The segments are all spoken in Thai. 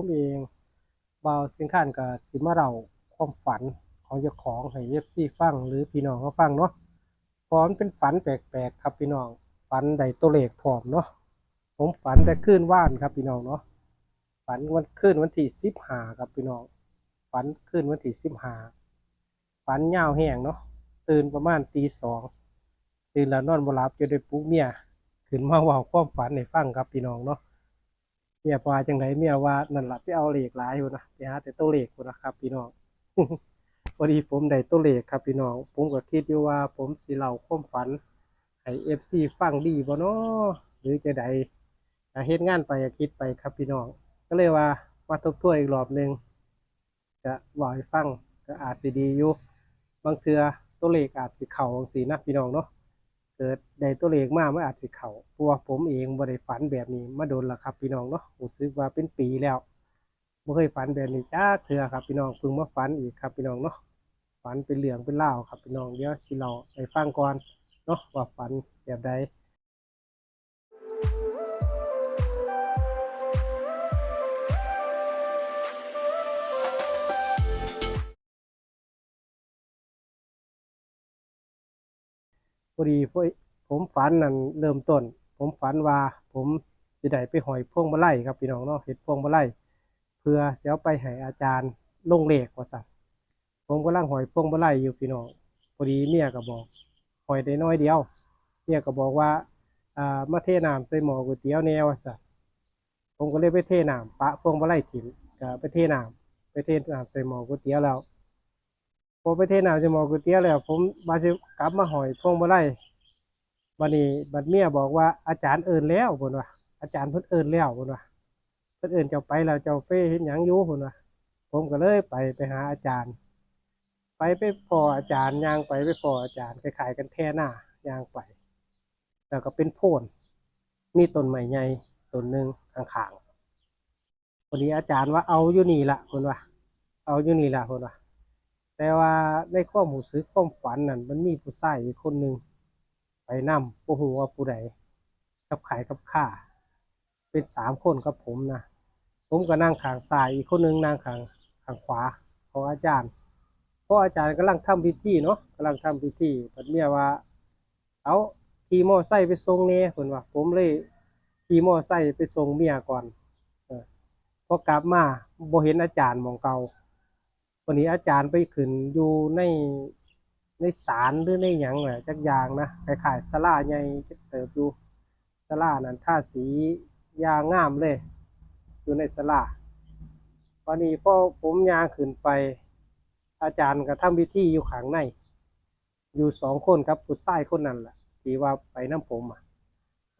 ผมเองบ่าวสิงคานกับสิมาเราความฝันของเจ้าของให้เอฟซีฟังหรือพี่น้องเขาฟังเนาะพราะมันเป็นฝันแปลกๆครับพี่น้องฝันใดตัวเลขพร้อมเนาะผมฝันแต่คืนว่านครับพี่น้องเนาะฝันวันคืนวันที่สิบห้าครับพี่น้องฝันคืนวันที่สิบห้าฝันยาวแห้งเนาะตื่นประมาณตีสองตื่นแล้วนอนบหลับจะได้ปลุกเมียขึ้นมาเว่าความฝันให้ฟังครับพี่น้องเนาะ เมียว่าจังไดเมียว่านั่นล่ะไปเอาเหลขหลายอยู่นะไปหาแต่ตัวเลขพุ่นะครับ พี่น้องพอดีผมได้ตัวเลขครับพี่น้อง ผมก็คิดอยู่ว่า ผมสิเล่าความฝันให้ FC ฟังดีบ่เนาะหรือจะใดถ้าเฮ็ดงานไปคิดไปครับพี่น้อง ก็เลยว่ามาทบทวนอีกรอบหนึ่งจะเว่าให้ฟังก็อาจสิดีอยู่บางเทือตัวเลขอาจสิเข้าจังซี่นะพี่น้องเนาะ เกิดได้ตัวเลขมากมันอาจสิเข่าเพราะว่าผมเองบ่ได้ฝันแบบนี้มาโดนละครับ พี่น้องเนาะรู้สึกว่าเป็นปีแล้วบ่เคยฝันแบบนี้จ้าเถื่อครับพี่น้องเพิ่งมาฝันอีกครับพี่น้องเนาะฝันเป็นเหลืองเป็นราครับพี่น้องเดี๋ยวสิเราให้ฟังก่อนเนาะว่าฝันแบบใด อดีผมฝันนั่นเริ่มต้น ผมฝันว่าผมสิได้ไปหอยพวงมาลัยครับพี่น้องเนาะเฮ็ดพวงมาลัยเพื่อเสิเอาไปให้อาจารย์ลงเลขว่าซั่นผมกำลังหอยพวงมาลัยอยู่พี่น้องพอดีเมียก็บอกหอยได้น้อยเดียวเมียก็บอกว่าอ่ามาเทน้ำใส่หม้อก๋วยเตี๋ยวแนวว่าซั่นผมก็เลยไปเทน้ำปะพวงมาลัยถิ่มก็ไปเทน้ำไปเทน้ำใส่หม้อก๋วยเตี๋ยวแล้ว พอไปเทน้ำใส่หมอก๋วยเตี๋ยวแล้ว ผมมาสิกลับมาหอยพวงมาลัยบัดนี้บัดเมียบอกว่าอาจารย์เอิ้นแล้วเพิ่นว่าอาจารย์เพิ่นเอิ้นแล้วเพิ่นว่าเพิ่นเอิ้นเจ้าไปแล้วเจ้าไปเฮ็ดหยังอยู่เพิ่นว่าผมก็เลยไปไปหาอาจารย์ ไปไปพออาจารย์ย่างไปไปพออาจารย์คล้ายกันแท่หน้าย่างไป แล้วก็เป็นโพนมีต้นไม้ใหญ่ต้นหนึ่งข้างๆพอดีอาจารย์ว่าเอาอยู่นี่ละเพิ่นว่าเอาอยู่นี่ละเพิ่นว่า แต่ว่าในความรู้สึกความฝันนั่นมันมีผู้ชายอีกคนหนึ่งไปนำบ่ฮู้ว่าผู้ใดกับขายกับข้าเป็นสามคนกับผมนะผมก็นั่งขางซ้ายอีกคนหนึงนั่งขางขางขวาของอาจารย์เพราะอาจารย์กำลังทำพิธีเนาะกำลังทำพิธีเพิ่นเมียว่า เอาขี่มอไซค์ไปส่งแหน่เพิ่นว่า ผมเลยขี่มอไซค์ไปส่งเมียก่อนเอพอกลับมาบ่เห็นอาจารย์มองเก่า วันนี้อาจารย์ไปขึ้นอยู่ในในศาลหรือในหยังแหละจักอย่างนะคล้ายๆศาลาใหญ่จักเติบอยู่ศาลานั้นท่าสียางงามเลย อยู่ในศาลาวันนี้พอผมยางขึ้นไป อาจารย์ก็ทำพิธีอยู่ข้างใน อยู่สองคนครับผู้ชายคนนั้นแหละที่ว่าไปน้ำผมอะ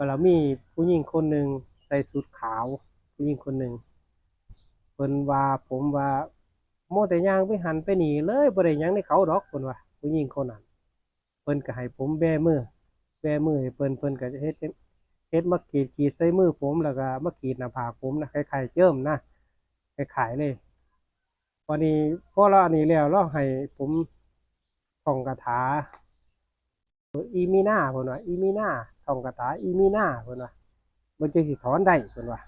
แล้วมีผู้หญิงคนหนึ่งใส่สุดขาว ผู้หญิงคนหนึ่งเพิ่นว่าผมว่า โมแต่ยางไปหันไปหนีเลยบ่ได้ยังในเขาดอกเพิ่นว่าผู้หญิงคนนั้นเพิ่นก็ให้ผมแบมือแบมือให้เพิ่นเพิ่นก็เฮ็ดเฮ็ดมาขีดขีดใส่มือผมแล้วก็มาขีดหน้าผากผมนะคล้ายๆเจิมนะคล้ายๆเลยวันนี้พอเราอันนี้แล้วเราให้ผมท่องคาถาอีมีนาเพิ่นว่าอีมีนาท่องคาถาอีมีนาเพิ่นว่ามันจะสิถอนได้เพิ่นว่า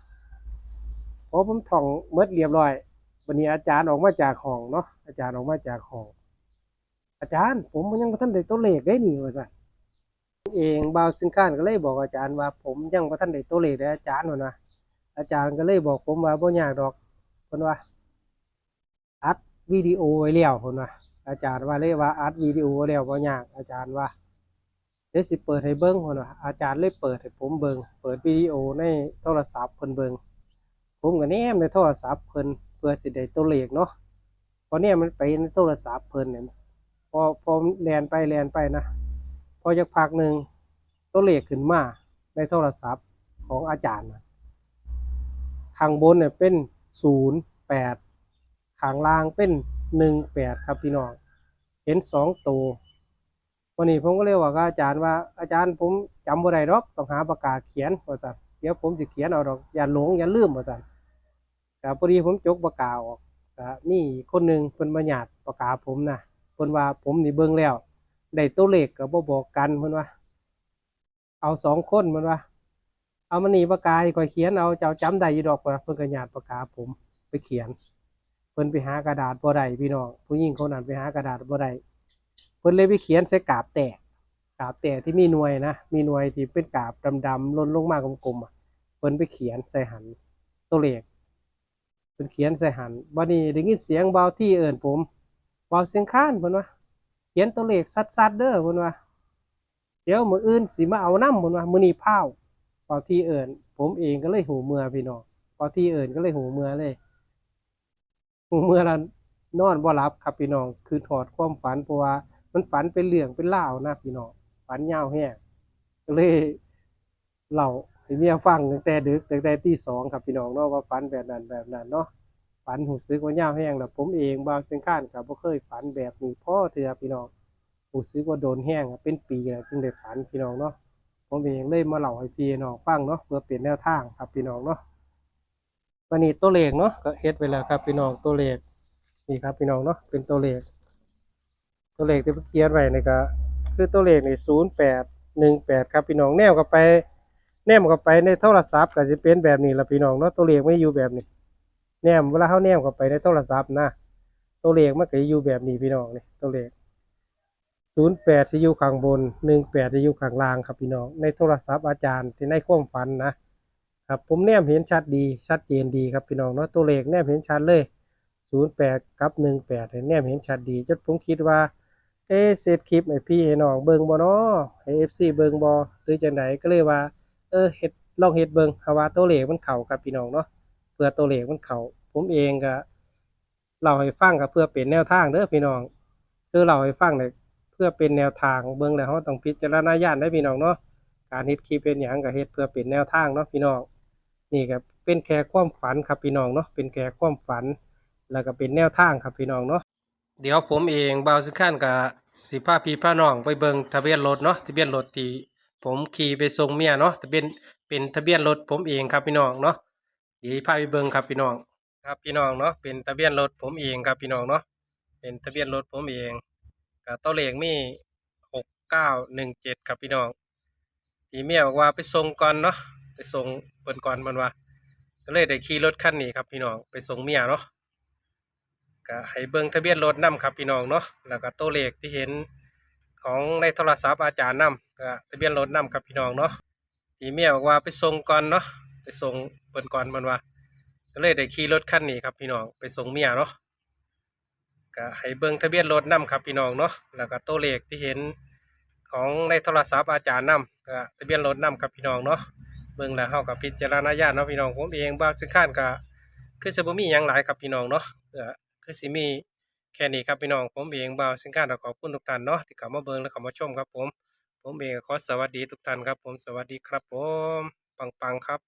พอผมท่องหมดเรียบร้อย วันนี้อาจารย์ออกมาจากห้องเนาะอาจารย์ออกมาจากห้อง อาจารย์ ผมยังบ่ทันได้ตัวเลขได้นี่ว่าซั่นเองบาวสินค้านก็เลยบอกอาจารย์ว่า ผมยังบ่ทันได้ตัวเลขได้อาจารย์ว่านะอาจารย์ก็เลยบอกผมว่าบ่ยากดอกเพิ่นว่าอัดวิดีโอไว้แล้วเพิ่นว่าอาจารย์ว่าเลยว่าอัดวิดีโอไว้แล้วบ่ยากอาจารย์ว่าเดี๋ยวสิเปิดให้เบิ่งเพิ่นว่าอาจารย์เลยเปิดให้ผมเบิ่งเปิดวิดีโอในโทรศัพท์เพิ่นเบิ่งผมก็แนมในโทรศัพท์เพิ่น พื่อสิได้ตัวเลขเนาะพอเนี่ยมันไปในโทรศัพท์เพลินเนี่ยพอพอแลนไปแลนไปนะพอจักพักหนึ่งตัวเลขขึ้นมาในโทรศัพท์ของอาจารย์นะข้างบนเนี่ยเป็นศูนย์แปดข้างล่างเป็นหนึ่งแปดครับพี่น้อง เห็นสองตัววันนี้ผมก็เลยกกับอาจารย์ว่าอาจารย์ผมจำบ่ได้ดอกต้องหาปากกาเขียนว่าจันเดี๋ยวผมจะเขียนเอาดอกอย่าหลงอย่าลืมว่าจัน ก็พอดีผมจกปากกาออกก็มีคนหนึ่งเพิ่นมาหยาดปากกาผมนะเพิ่นว่าผมนี่เบิ่งแล้วได้ตัวเลขก็บ่บอกกันเพิ่นว่า เอาสองคนเพิ่นว่า เอามานี่ปากกาให้อยเขียนเอาเจ้าจำได้อยู่ดอกว่าเพิ่นก็หยาดปากกาผมไปเขียน เพิ่นไปหากระดาษบ่ได้พี่น้องผู้หญิงคนนั้นไปหากระดาษบ่ได้เพิ่นเลยไปเขียนใส่กาบแตกกาบแตกที่มีหน่วยนะมีหน่วยที่เป็นกาบดำๆล่นลงมากลมๆเพิ่นไปเขียนใส่หันตัวเลข เพิ่นเขียนใส่หันบัดนี้ได้ยินเสียงเบาที่เอิ้นผมเบาเสียงค้านเพิ่นว่าเขียนตัวเลขสัดๆเด้อเพิ่นว่าเดี๋ยวมืออื่นสิมาเอานำเพิ่นว่ามือนี้พาวเบาที่เอิ้นผมเองก็เลยหูเมื่อพี่น้องเบาที่เอิ้นก็เลยหูเมื่อเลยเมื่อเรานอนบ่หลับครับพี่น้อง คือถอดความฝันเพราะว่ามันฝันเป็นเรื่องเป็นรานะพี่น้องฝันยาวแห้งก็เลยเล่า เมียฟังตั้งแต่ดึกตั้งแต่ตีสองครับพี่น้องเนาะว่าฝันแบบนั้นแบบนั้นเนาะฝันหูซึกว่ายาแห้งแล้วผมเองบาวเสียงข้านกับบ่เคยฝันแบบนี้พ่อเถื่อพี่น้องหูซึกว่าโดนแห้งเป็นปีแล้วจึงได้ฝันพี่น้องเนาะผมเองเลยมาเล่าให้พี่น้องฟังเนาะเพื่อเปลี่ยนแนวทางครับพี่น้องเนาะวันนี้ตัวเลขเนาะก็เฮ็ดไปแล้วครับพี่น้องตัวเลขนี่ครับพี่น้องเนาะเป็นตัวเลข ตัวเลขที่เพิ่นเขียนไว้นี่ก็คือตัวเลขนี่ศูนย์แปดหนึ่งแปดครับพี่น้องแนมเข้าไป แนมเข้าไปในโทรศัพท์ก็จะเป็นแบบนี้ละพี่น้องเนาะตัวเลขไม่อยู่แบบนี้ แนมเวลาเขาแนมเข้าไปในโทรศัพท์นะตัวเลขมันก็จะอยู่แบบนี้พี่น้องนี่ตัวเลขศูนย์แปดจะอยู่ข้างบนหนึ่งแปดจะอยู่ข้างล่างครับพี่น้อง ในโทรศัพท์อาจารย์ที่ในความฝันนะครับผมแนมเห็นชัดดีชัดเจนดีครับพี่น้องเนาะตัวเลขแนมเห็นชัดเลย08กับ18เนี่ยแนมเห็นชัดดีจนผมคิดว่าเอ๊ะเซตคลิปให้พี่ให้น้องเบิงบ่เนาะให้ FC เบิงบ่หรือจังไดก็เลยว่า เออเฮ็ดลองเฮ็ดเบิ่งเพราะว่าตัวเลขมันเข้าครับพี่น้องเนาะเพื่อตัวเลขมันเข้าผมเองก็เล่าให้ฟังก็เพื่อเป็นแนวทางเด้อพี่น้องคือเล่าให้ฟังเนี่ยเพื่อเป็นแนวทางเบิ่งแล้วเราต้องพิจารณาญาณได้พี่น้องเนาะการเฮ็ดคลิปเป็นหยังก็เฮ็ดเพื่อเป็นแนวทางเนาะพี่น้องนี่ครับเป็นแค่ความฝันครับพี่น้องเนาะเป็นแค่ความฝัน แล้วก็เป็นแนวทางครับพี่น้องเนาะเดี๋ยวผมเองบาวสิขันกับสิพาพี่พาน้องไปเบิ่งทะเบียนรถเนาะทะเบียนรถที่ ผมขี่ไปส่งเมียเนาะทะเบียนเป็นทะเบียนรถผมเองครับพี่น้องเนาะเดี๋ยวพาไปเบิ่งครับพี่น้องครับพี่น้องเนาะเป็นทะเบียนรถผมเองครับพี่น้องเนาะเป็นทะเบียนรถผมเองกับตัวเลขมีหกเก้าหนึ่งเจ็ดครับพี่น้องทีเมียบอกว่าไปส่งก่อนเนาะไปส่งเปิ่นก่อนมันว่าก็เลยได้ขี่รถคันนี้ครับพี่น้องไปส่งเมียเนาะก็ให้เบิ่งทะเบียนรถนํครับพี่น้องเนาะแล้วก็ตัวเลขที่เห็นของในโทรศัพท์อาจารย์นํ ก็ทะเบียนรถนํครับพี่น้องเนาะทีเมียบอกว่าไปส่งก่อนเนาะไปส่งเปิ่นก่อนมันว่าก็เลยได้ขี่รถคันนี้ครับพี่น้องไปส่งเมียเนาะก็ให้เบิ่งทะเบียนรถนํครับพี่น้องเนาะแล้วก็ตัวเลขที่เห็นของในโทรศัพท์อาจารย์นำก็ทะเบียนรถนำกับพี่น้องเนาะเบิ่งแล้วเฮากับพิจารณาญาณเนาะพี่น้องผมเองบ่าวซึ่งข้านก็คือสิบ่มีหยังหลายครับพี่น้องเนาะก็คือสิมีแค่นี้ครับพี่น้องผมเองบ่าวซึ่งข้านขอบคุณทุกท่านเนาะที่เข้ามาเบิ่งและเข้ามาชมครับผม ผมเองก็ขอสวัสดีทุกท่านครับ ผมสวัสดีครับผม ปังๆครับ